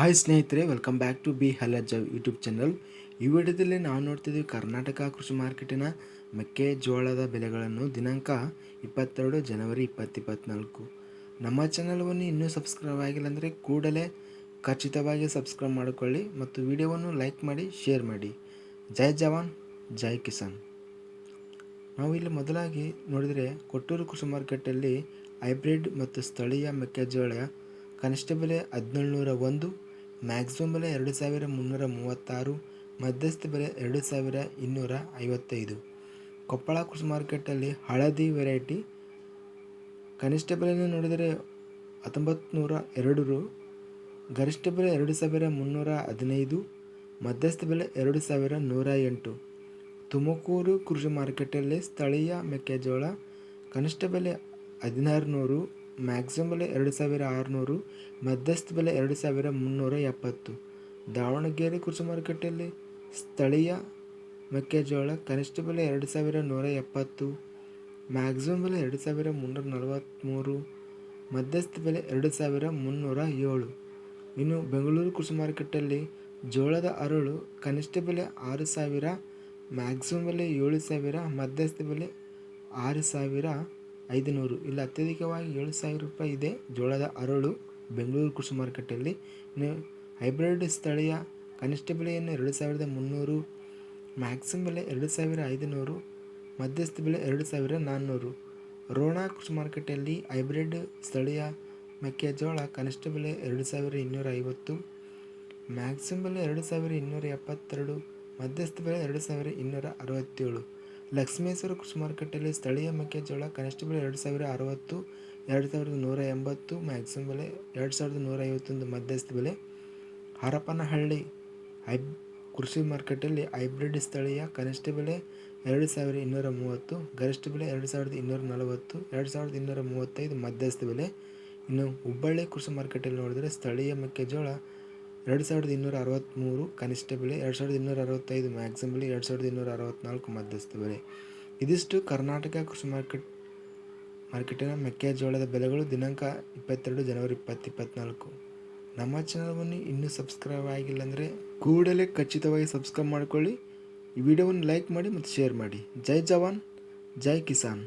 Hi ಸ್ನೇಹಿತರೆ welcome back to B ಹಲಜ್ YouTube channel ಈ ವಿಡಿಯೋದಲ್ಲಿ ನಾವು ನೋಡ್ತಿದ್ದೀವಿ ಕರ್ನಾಟಕ ಕೃಷಿ ಮಾರ್ಕೆಟಿನ ಮೆಕ್ಕೆಜೋಳದ ಬೆಲೆಗಳನ್ನು ದಿನಾಂಕ ಇಪ್ಪತ್ತೆರಡು ಜನವರಿ ಇಪ್ಪತ್ತಿಪ್ಪತ್ನಾಲ್ಕು. ನಮ್ಮ ಚಾನಲ್ವನ್ನು ಇನ್ನೂ ಸಬ್ಸ್ಕ್ರೈಬ್ ಆಗಿಲ್ಲ ಅಂದರೆ ಕೂಡಲೇ ಖಚಿತವಾಗಿ ಸಬ್ಸ್ಕ್ರೈಬ್ ಮಾಡಿಕೊಳ್ಳಿ ಮತ್ತು ವಿಡಿಯೋವನ್ನು ಲೈಕ್ ಮಾಡಿ ಶೇರ್ ಮಾಡಿ. ಜೈ ಜವಾನ್, ಜೈ ಕಿಸಾನ್. ನಾವು ಇಲ್ಲಿ ಮೊದಲಾಗಿ ನೋಡಿದರೆ ಕೊಟ್ಟೂರು ಕೃಷಿ ಮಾರ್ಕೆಟಲ್ಲಿ ಹೈಬ್ರಿಡ್ ಮತ್ತು ಸ್ಥಳೀಯ ಮೆಕ್ಕೆಜೋಳ ಕನಿಷ್ಠ ಬೆಲೆ ಹದಿನೇಳು ನೂರ ಒಂದು ಮ್ಯಾಕ್ಸಿಮಮ್ ಬೆಲೆ ಎರಡು ಸಾವಿರ ಮುನ್ನೂರ ಮೂವತ್ತಾರು, ಮಧ್ಯಸ್ಥ ಬೆಲೆ ಎರಡು ಸಾವಿರ ಇನ್ನೂರ ಐವತ್ತೈದು. ಕೊಪ್ಪಳ ಕೃಷಿ ಮಾರ್ಕೆಟಲ್ಲಿ ಹಳದಿ ವೆರೈಟಿ. ಕನಿಷ್ಠ ಬೆಲೆಯನ್ನು ನೋಡಿದರೆ ಹತ್ತೊಂಬತ್ತು ನೂರ ಎರಡು ರು, ಗರಿಷ್ಠ ಬೆಲೆ ಎರಡು ಸಾವಿರ ಮುನ್ನೂರ ಹದಿನೈದು, ಮಧ್ಯಸ್ಥ ಬೆಲೆ ಎರಡು ಸಾವಿರ ನೂರ ಎಂಟು. ತುಮಕೂರು ಕೃಷಿ ಮಾರ್ಕೆಟಲ್ಲಿ ಸ್ಥಳೀಯ ಮೆಕ್ಕೆಜೋಳ ಕನಿಷ್ಠ ಬೆಲೆ ಹದಿನಾರು ನೂರು ಮ್ಯಾಕ್ಸಿಮಮ್ ಬೆಲೆ ಎರಡು ಸಾವಿರ ಆರುನೂರು, ಮಧ್ಯಸ್ಥ ಬೆಲೆ ಎರಡು ಸಾವಿರ ಮುನ್ನೂರ ಎಪ್ಪತ್ತು. ದಾವಣಗೆರೆ ಕೃಷಿ ಮಾರುಕಟ್ಟೆಯಲ್ಲಿ ಸ್ಥಳೀಯ ಮೆಕ್ಕೆಜೋಳ ಕನಿಷ್ಠ ಬೆಲೆ ಎರಡು ಸಾವಿರ ನೂರ ಎಪ್ಪತ್ತು ಮ್ಯಾಕ್ಸಿಮಮ್ ಬೆಲೆ ಎರಡು ಸಾವಿರ ಮುನ್ನೂರ ನಲವತ್ತ್ಮೂರು ಮಧ್ಯಸ್ಥ ಬೆಲೆ ಎರಡು ಸಾವಿರ ಮುನ್ನೂರ ಏಳು. ಇನ್ನು ಬೆಂಗಳೂರು ಕೃಷಿ ಮಾರುಕಟ್ಟೆಯಲ್ಲಿ ಜೋಳದ ಅರಳು ಕನಿಷ್ಠ ಬೆಲೆ ಆರು ಸಾವಿರ ಮ್ಯಾಕ್ಸಿಮಮ್ ಬೆಲೆ ಏಳು ಸಾವಿರ, ಮಧ್ಯಸ್ಥ ಬೆಲೆ ಆರು ಸಾವಿರ ಐದುನೂರು. ಇಲ್ಲ ಅತ್ಯಧಿಕವಾಗಿ ಏಳು ಸಾವಿರ ರೂಪಾಯಿ ಇದೆ. ಜೋಳದ ಅರಳು, ಬೆಂಗಳೂರು ಕೃಷಿ ಮಾರುಕಟ್ಟೆಯಲ್ಲಿ. ಹೈಬ್ರಿಡ್ ಸ್ಥಳೀಯ ಕನಿಷ್ಠ ಬೆಲೆಯನ್ನು ಎರಡು ಸಾವಿರದ ಮುನ್ನೂರು, ಮ್ಯಾಕ್ಸಿಮಮ್ ಬೆಲೆ ಎರಡು ಸಾವಿರ ಐದುನೂರು, ಮಧ್ಯಸ್ಥ ಬೆಲೆ ಎರಡು ಸಾವಿರ ನಾನ್ನೂರು. ರೋಣ ಕೃಷಿ ಮಾರುಕಟ್ಟೆಯಲ್ಲಿ ಹೈಬ್ರಿಡ್ ಸ್ಥಳೀಯ ಮೆಕ್ಕೆಜೋಳ ಕನಿಷ್ಠ ಬೆಲೆ ಎರಡು ಸಾವಿರ ಇನ್ನೂರ ಐವತ್ತು, ಮ್ಯಾಕ್ಸಿಮಮ್ ಬೆಲೆ ಎರಡು ಸಾವಿರ ಇನ್ನೂರ ಎಪ್ಪತ್ತೆರಡು, ಮಧ್ಯಸ್ಥ ಬೆಲೆ ಎರಡು ಸಾವಿರ ಇನ್ನೂರ ಅರವತ್ತೇಳು. ಲಕ್ಷ್ಮೇಶ್ವರ ಕೃಷಿ ಮಾರುಕಟ್ಟೆಯಲ್ಲಿ ಸ್ಥಳೀಯ ಮೆಕ್ಕೆಜೋಳ ಕನಿಷ್ಠ ಬೆಲೆ ಎರಡು ಸಾವಿರ ಅರವತ್ತು, ಎರಡು ಸಾವಿರದ ನೂರ ಎಂಬತ್ತು ಮ್ಯಾಕ್ಸಿಮಮ್ ಬೆಲೆ ಎರಡು ಸಾವಿರದ ನೂರ ಐವತ್ತೊಂದು ಮಧ್ಯಸ್ಥ ಬೆಲೆ. ಹರಪನಹಳ್ಳಿ ಹೈಬ್, ಕೃಷಿ ಮಾರುಕಟ್ಟೆಯಲ್ಲಿ ಹೈಬ್ರಿಡ್ ಸ್ಥಳೀಯ ಕನಿಷ್ಠ ಬೆಲೆ ಎರಡು ಸಾವಿರ ಇನ್ನೂರ ಮೂವತ್ತು, ಗರಿಷ್ಠ ಬೆಲೆ ಎರಡು ಸಾವಿರದ ಇನ್ನೂರ ನಲವತ್ತು, ಎರಡು ಸಾವಿರದ ಇನ್ನೂರ ಮೂವತ್ತೈದು ಮಧ್ಯಸ್ಥ ಬೆಲೆ. ಇನ್ನು ಹುಬ್ಬಳ್ಳಿ ಕೃಷಿ ಮಾರುಕಟ್ಟೆಯಲ್ಲಿ ನೋಡಿದರೆ ಸ್ಥಳೀಯ ಮೆಕ್ಕೆಜೋಳ ಎರಡು ಸಾವಿರದ ಇನ್ನೂರ ಅರವತ್ತ್ಮೂರು ಕನಿಷ್ಠ ಬೆಲೆ, ಎರಡು ಸಾವಿರದ ಇನ್ನೂರ ಅರವತ್ತೈದು ಮ್ಯಾಕ್ಸಿಮಮ್ ಬೆಲೆ, ಎರಡು ಸಾವಿರದ ಇನ್ನೂರ ಅರವತ್ತ್ನಾಲ್ಕು ಮಧ್ಯಸ್ಥ ಬೆಲೆ. ಇದಿಷ್ಟು ಕರ್ನಾಟಕ ಕೃಷಿ ಮಾರ್ಕೆಟ್, ಮಾರ್ಕೆಟಿನ ಮೆಕ್ಕೆಜೋಳದ ಬೆಲೆಗಳು ದಿನಾಂಕ ಇಪ್ಪತ್ತೆರಡು ಜನವರಿ ಇಪ್ಪತ್ತು ಇಪ್ಪತ್ತ್ನಾಲ್ಕು ನಮ್ಮ ಚಾನಲ್ವನ್ನು ಇನ್ನೂ ಸಬ್ಸ್ಕ್ರೈಬ್ ಆಗಿಲ್ಲ ಅಂದರೆ ಕೂಡಲೇ ಖಚಿತವಾಗಿ ಸಬ್ಸ್ಕ್ರೈಬ್ ಮಾಡಿಕೊಳ್ಳಿ. ಈ ವಿಡಿಯೋವನ್ನು ಲೈಕ್ ಮಾಡಿ ಮತ್ತು ಶೇರ್ ಮಾಡಿ. ಜೈ ಜವಾನ್, ಜೈ ಕಿಸಾನ್.